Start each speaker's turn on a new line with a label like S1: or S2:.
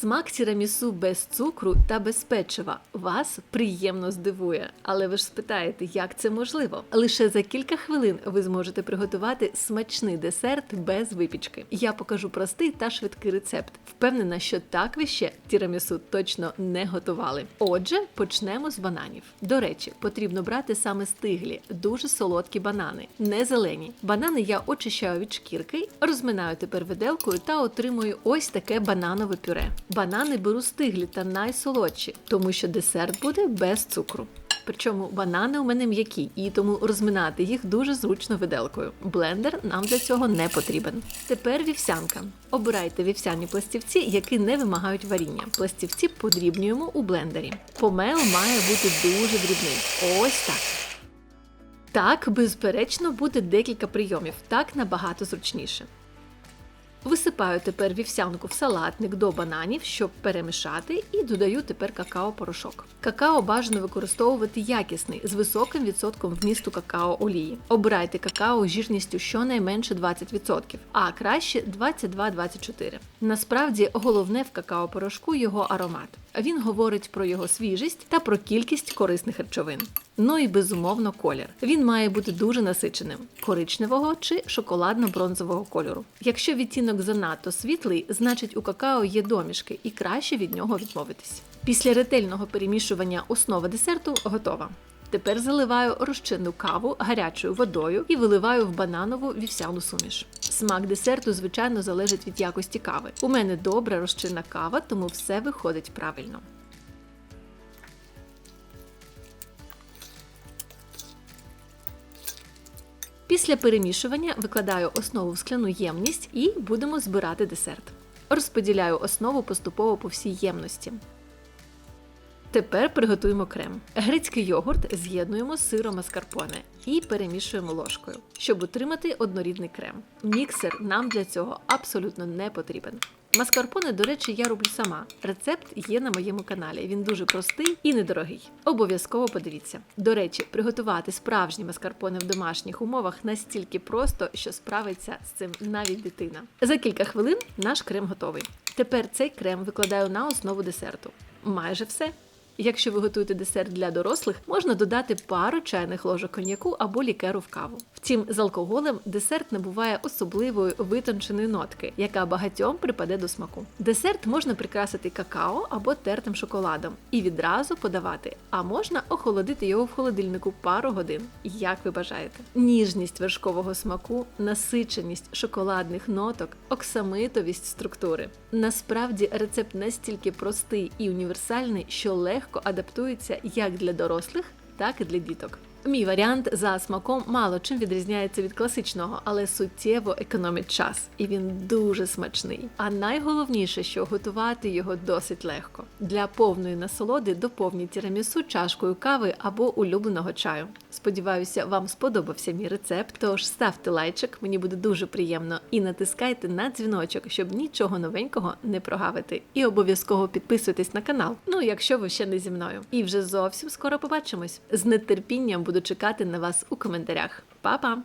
S1: Смак тірамісу без цукру та без печива вас приємно здивує. Але ви ж спитаєте, як це можливо? Лише за кілька хвилин ви зможете приготувати смачний десерт без випічки. Я покажу простий та швидкий рецепт. Впевнена, що так ви ще тірамісу точно не готували. Отже, почнемо з бананів. До речі, потрібно брати саме стиглі, дуже солодкі банани, не зелені. Банани я очищаю від шкірки, розминаю тепер виделкою та отримую ось таке бананове пюре. Банани беру стиглі та найсолодші, тому що десерт буде без цукру. Причому банани у мене м'які, і тому розминати їх дуже зручно виделкою. Блендер нам для цього не потрібен. Тепер вівсянка. Обирайте вівсяні пластівці, які не вимагають варіння. Пластівці подрібнюємо у блендері. Помел має бути дуже дрібний. Ось так. Так, безперечно, буде декілька прийомів, так набагато зручніше. Висипаю тепер вівсянку в салатник до бананів, щоб перемішати, і додаю тепер какао-порошок. Какао бажано використовувати якісний з високим відсотком вмісту какао-олії. Обирайте какао з жирністю щонайменше 20%, а краще 22-24%. Насправді головне в какао-порошку його аромат. Він говорить про його свіжість та про кількість корисних речовин. Ну і безумовно колір. Він має бути дуже насиченим коричневого чи шоколадно-бронзового кольору. Якщо відтінок занадто світлий, значить у какао є домішки і краще від нього відмовитись. Після ретельного перемішування основа десерту готова. Тепер заливаю розчинну каву гарячою водою і виливаю в бананову вівсяну суміш. Смак десерту, звичайно, залежить від якості кави. У мене добра розчинна кава, тому все виходить правильно. Після перемішування викладаю основу в скляну ємність і будемо збирати десерт. Розподіляю основу поступово по всій ємності. Тепер приготуємо крем. Грецький йогурт з'єднуємо з сиром маскарпоне і перемішуємо ложкою, щоб отримати однорідний крем. Міксер нам для цього абсолютно не потрібен. Маскарпоне, до речі, я роблю сама. Рецепт є на моєму каналі. Він дуже простий і недорогий. Обов'язково подивіться. До речі, приготувати справжні маскарпоне в домашніх умовах настільки просто, що справиться з цим навіть дитина. За кілька хвилин наш крем готовий. Тепер цей крем викладаю на основу десерту. Майже все. Якщо ви готуєте десерт для дорослих, можна додати пару чайних ложок коньяку або лікеру в каву. Втім, з алкоголем десерт набуває особливої витонченої нотки, яка багатьом припаде до смаку. Десерт можна прикрасити какао або тертим шоколадом і відразу подавати, а можна охолодити його в холодильнику пару годин, як ви бажаєте. Ніжність вершкового смаку, насиченість шоколадних ноток, оксамитовість структури. Насправді рецепт настільки простий і універсальний, що легко адаптується як для дорослих, так і для діток. Мій варіант за смаком мало чим відрізняється від класичного, але суттєво економить час, і він дуже смачний. А найголовніше, що готувати його досить легко. Для повної насолоди доповніть тірамісу чашкою кави або улюбленого чаю. Сподіваюся, вам сподобався мій рецепт. Тож ставте лайчик, мені буде дуже приємно, і натискайте на дзвіночок, щоб нічого новенького не прогавити. І обов'язково підписуйтесь на канал. Ну, якщо ви ще не зі мною. І вже зовсім скоро побачимось. З нетерпінням буду чекати на вас у коментарях. Па-па!